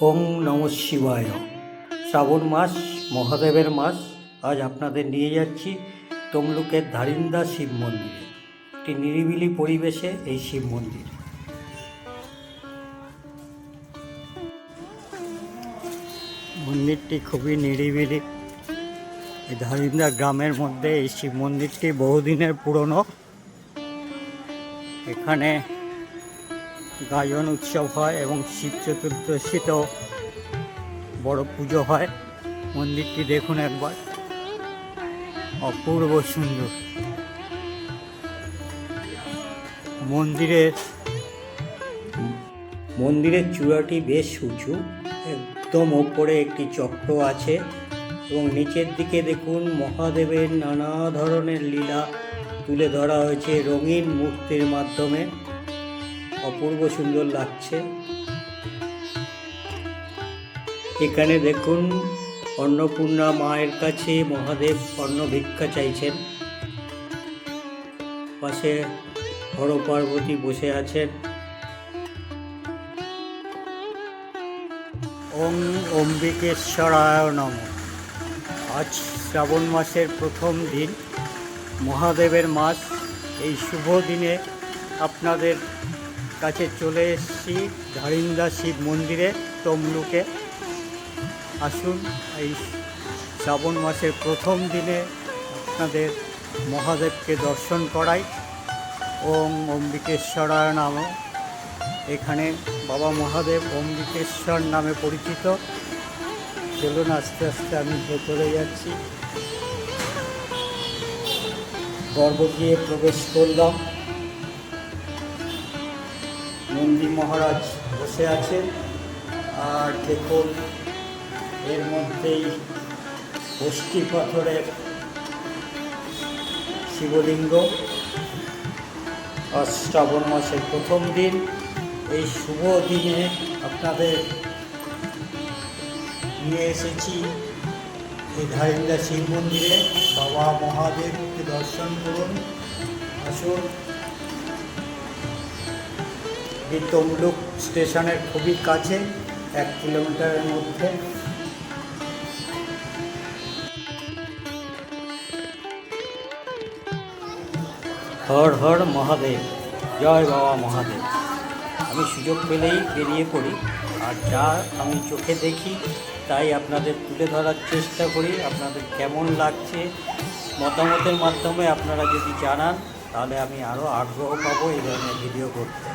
ওং নম শিবায়। শ্রাবণ মাস, মহাদেবের মাস, আজ আপনাদের নিয়ে যাচ্ছি তমলুকের ধারিন্দা শিব মন্দিরে। একটি নিরিবিলি পরিবেশে এই শিব মন্দির। মন্দিরটি খুবই নিরিবিলি। এই ধারিন্দা গ্রামের মধ্যে এই শিব মন্দিরটি বহুদিনের পুরনো। এখানে গাজন উৎসব হয় এবং শিব চতুর্দশীতেও বড় পুজো হয়। মন্দিরটি দেখুন একবার। অপূর্ব সুন্দর। মন্দিরের মন্দিরের চূড়াটি বেশ উঁচু, একদম ওপরে একটি চক্র আছে এবং নিচের দিকে দেখুন মহাদেবের নানা ধরনের লীলা তুলে ধরা হয়েছে রঙিন মূর্তির মাধ্যমে। অপূর্ব সুন্দর লাগছে। এখানে দেখুন, অন্নপূর্ণা মায়ের কাছে মহাদেব অন্ন ভিক্ষা চাইছেন। পাশে হর পার্বতী বসে আছেন। ওং অম্বিকেশ্বরায় নম। আজ শ্রাবণ মাসের প্রথম দিন, মহাদেবের মাস। এই শুভ দিনে আপনাদের কাছে চলে এসেছি ধারিন্দা শিব মন্দিরে, তমলুকে। আসুন, এই শ্রাবণ মাসের প্রথম দিনে আপনাদের মহাদেবকে দর্শন করাই। ওম অম্বিকেশ্বরায় নাম। এখানে বাবা মহাদেব অম্বিকেশ্বর নামে পরিচিত। চলুন, আস্তে আস্তে আমি ভেতরে যাচ্ছি। গর্ব গিয়ে প্রবেশ করলাম। নন্দী মহারাজ বসে আছেন। আর দেখুন, এর মধ্যেই অষ্টি পাথরের শিবলিঙ্গ। শ্রাবণ মাসের প্রথম দিন। এই শুভ দিনে আপনাদের নিয়ে এসেছি এই ধারিন্দা শিব মন্দিরে। বাবা মহাদেবকে দর্শন করুন। আসুন। এই তমলুক স্টেশনের খুবই কাছে, এক কিলোমিটারের মধ্যে। হর হর মহাদেব, জয় বাবা মহাদেব। আমি সুযোগ পেলেই বেরিয়ে পড়ি, আর যা আমি চোখে দেখি, তাই আপনাদের তুলে ধরার চেষ্টা করি। আপনাদের কেমন লাগছে মতামতের মাধ্যমে আপনারা যদি জানান, তাহলে আমি আরও আগ্রহ পাবো এই ধরনের ভিডিও করতে।